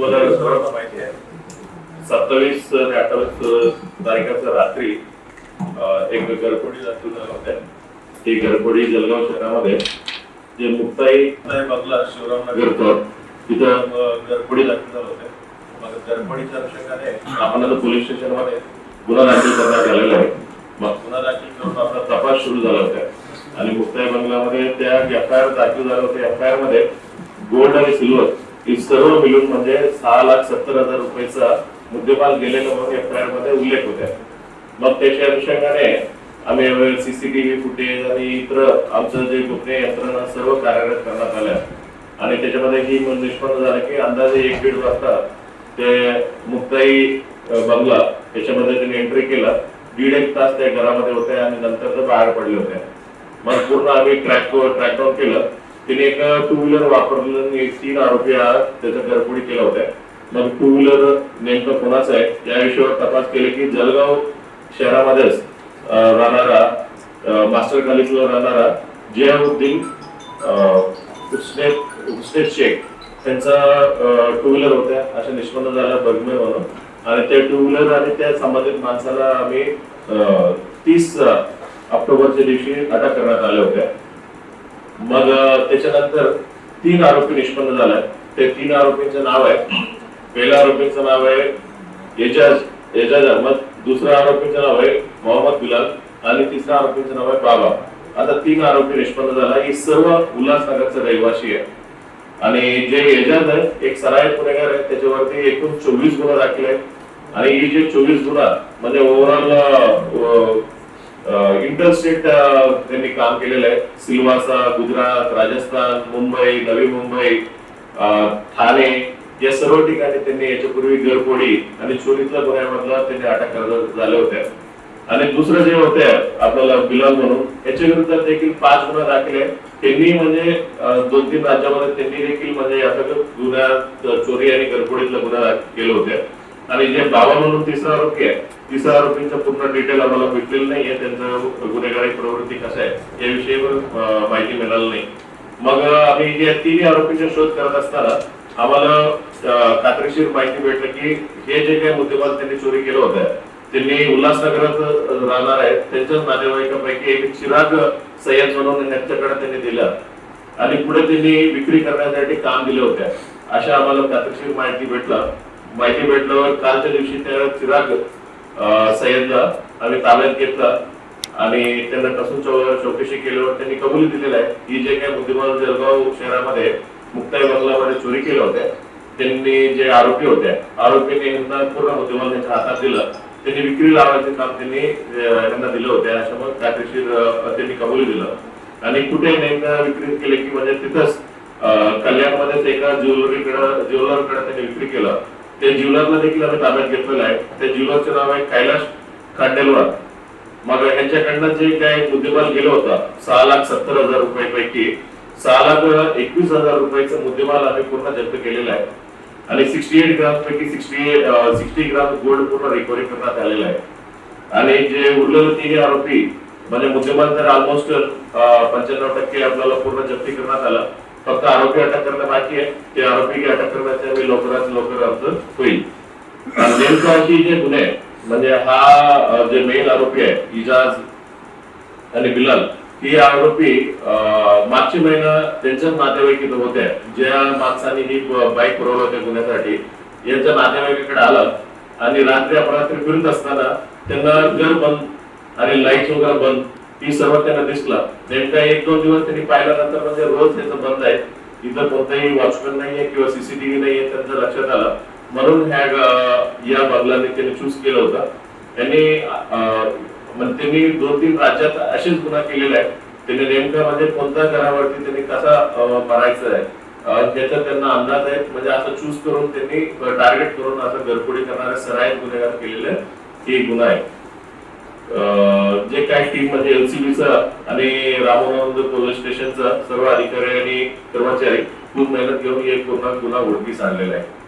तुम्हाला सर्वांना माहिती आहे. सत्तावीस ते अठ्ठावीस तारखेच्या रात्री एक गरपोडी लातूर होत्या ही गरपोडी जलगाव शहरामध्ये जे मुक्ताई बंगला शिवराम तिथं गरपोडी दाखल झालं होतं. मग गरपोडीच्या अनुषंगाने आपण आता पोलीस स्टेशनमध्ये गुन्हा दाखल करण्यात आलेला आहे. मग गुन्हा दाखल करून आपला तपास सुरू झाला होता. आणि मुक्ताई बंगलामध्ये त्या एफ आय आर दाखल झाले होते. एफ आय आरमध्ये गोल्ड आणि सिल्वर ही सर्व मिळून म्हणजे सहा लाख सत्तर हजार रुपयेचा मुद्देमाल गेलेला म्हणून एफ आय आरमध्ये उल्लेख होत्या मग त्याच्या अनुषंगाने आम्ही सीसीटीव्ही फुटेज आणि इतर आमचं जे गुन्हे यंत्रणा सर्व कार्यरत करण्यात आल्या. आणि त्याच्यामध्ये ही निष्पन्न झालं की अंदाजे एक दीड वाजता ते मुक्ताई बंगला त्याच्यामध्ये त्यांनी एंट्री केला. दीड एक तास त्या घरामध्ये होते आणि नंतर ते बाहेर पडले होते. मग पूर्ण आम्ही ट्रॅक ट्रॅक डाऊन केलं. तिने एक टू व्हीलर वापरून एक तीन आरोपी त्याचा त्याच्या घरपुडी केला होता. मग टू व्हीलर नेमकं कोणाचं आहे? या विषयावर तपास केले की जळगाव शहरामध्येच राहणारा मास्टर कॉलेजला राहणारा जियाउद्दीन अं, शेख त्यांचा टू व्हीलर होत्या. अशा निष्पन्न झाला बगमे म्हणून. आणि त्या टू व्हीलर आणि त्या संबंधित माणसाला आम्ही तीस ऑक्टोबरच्या दिवशी अटक करण्यात आल्या होत्या. मग त्याच्यानंतर तीन आरोपी निष्पन्न झालाय. ते तीन आरोपींचं नाव आहे. पहिल्या आरोपीचं नाव आहे एजाज एजाज अहमद. दुसऱ्या आरोपीचं नाव आहे मोहम्मद बिलाल. आणि तिसऱ्या आरोपीचं नाव आहे बाबा. आता तीन आरोपी निष्पन्न झाला. ही सर्व उल्हासनगरचा रहिवासी आहे. आणि जे एजाज आहे एक सराय गुन्हेगार आहे. त्याच्यावरती एकूण चोवीस गुन्हा दाखल आहे आणि ही जे चोवीस गुन्हा म्हणजे ओव्हरऑल स्टेट uh, त्यांनी काम केलेलं आहे. सिलवासा गुजरात राजस्थान मुंबई नवी मुंबई ठाणे या सर्व ठिकाणी त्यांनी याच्यापूर्वी गरपोडी आणि चोरीतल्या गुन्ह्यामधला त्यांनी अटक झाल्या झाले आणि दुसरं जे होते आपल्याला बिलाल म्हणून याच्या विरुद्ध देखील पाच गुन्हा दाखल आहे त्यांनी म्हणजे दोन तीन राज्यामध्ये त्यांनी देखील म्हणजे या सगळं गुन्ह्यात चोरी आणि गरपोडीतला गुन्हा केले होत्या आणि जे बाबा म्हणून तिसरा आरोपी आहे तिसऱ्या आरोपीचं पूर्ण डिटेल आम्हाला भेटलेलं नाहीये. त्यांचं गुन्हेगारी प्रवृत्ती कसं आहे याविषयी पण माहिती मिळाली नाही. मग आम्ही जे तिन्ही आरोपींचा शोध करत असताना आम्हाला कात्रीशीर खात्रीशीर माहिती भेटलं की हे जे काही मुद्देमाल त्यांनी चोरी केलं होतं त्यांनी उल्हासनगरात राहणार आहेत. त्यांच्याच नातेवाईकांपैकी एक चिराग सय्यद म्हणून यांच्याकडे त्यांनी दिलं. आणि पुढे त्यांनी विक्री करण्यासाठी काम दिले होते. अशा आम्हाला खात्रीशीर माहिती भेटला. माहिती भेटल्यावर कालच्या दिवशी त्या चिराग अं, सय्यदला आम्ही ताब्यात घेतला आणि त्यांना कसून चौकशी केल्यावर त्यांनी कबुली दिलेलं आहे. की जे काही बुद्धिमान जळगाव शहरामध्ये मुक्ताई बंगलामध्ये चोरी केल्या होत्या त्यांनी जे आरोपी होते आरोपीने यांना पूर्ण बुद्धिमान त्यांच्या हातात दिलं. त्यांनी विक्री लावायचे काम त्यांनी यांना दिलं होते. अशा मग खात्रीशीर त्यांनी कबुली दिलं. आणि कुठे नेमकं विक्री केली की म्हणजे तिथंच कल्याणमध्येच एका ज्वेलरीकडं ज्वेलरकडे त्यांनी विक्री केलं. ते ज्वेलरला देखील आम्ही ताब्यात घेतलेलं आहे. त्या ज्वेलरचं नाव आहे कैलाश खांडेलवार. मग यांच्याकडनं जे काय मुद्देमाल गेलं होता सहा लाख सत्तर हजार रुपयापैकी सहा लाख एकवीस हजार रुपयाचा मुद्देमाल आम्ही पूर्ण जप्त केलेला आहे. आणि सिक्स्टी एट ग्राम पैकी सिक्स्टी सिक्स्टी ग्राम गोल्ड पूर्ण रिकव्हरी करण्यात आलेला आहे. आणि जे उरलेले तिन्ही आरोपी म्हणजे मुद्देमाल तर ऑलमोस्ट पंच्याण्णव टक्के आपल्याला पूर्ण जप्ती करण्यात आलं. फक्त आरोपी अटक करणं बाकी आहे. ते आरोपी अटक करण्याच्या आम्ही लवकरात लवकर अर्ज होईल. नेमकं अशी जे गुन्हे म्हणजे हा जे मेन आरोपी आहे इजाज आणि बिलाल ही आरोपी अं, मागच्या महिना त्यांच्याच नातेवाईक होत्या ज्या माणसाने ही बाईक पुरवलं होत्या गुन्ह्यासाठी यांच्या नातेवाईकाकडे आलं आणि रात्री अपरात्री फिरत असताना त्यांना घर बंद आणि लाइट वगैरे बंद ही सर्व त्यांना दिसला. नेमका एक दोन दिवस त्यांनी पाहिल्यानंतर म्हणजे रोज त्याचं बंद आहे. इथं कोणताही वॉचमॅन नाहीये किंवा सीसीटीव्ही नाहीये त्यांचं लक्षात आलं. म्हणून ह्या या बंगलाने त्यांनी चूज केला होता. त्यांनी म्हणजे त्यांनी दोन तीन राज्यात असेच गुन्हा केलेला आहे त्यांनी नेमका म्हणजे कोणत्या घरावरती त्यांनी कसा मारायचा आहे. त्याचा त्यांना अंदाज आहे म्हणजे असं चूज करून त्यांनी टार्गेट करून असं घरपुडी करणारे सराईत गुन्हेगार केलेले हे गुन्हा आहे. अं, काही टीममध्ये एलसीबीचा आणि रामोनंद पोलीस स्टेशनचा सर्व अधिकारी आणि कर्मचारी खूप मेहनत घेऊन हे पूर्ण गुन्हा उडकीस आणलेला आहे.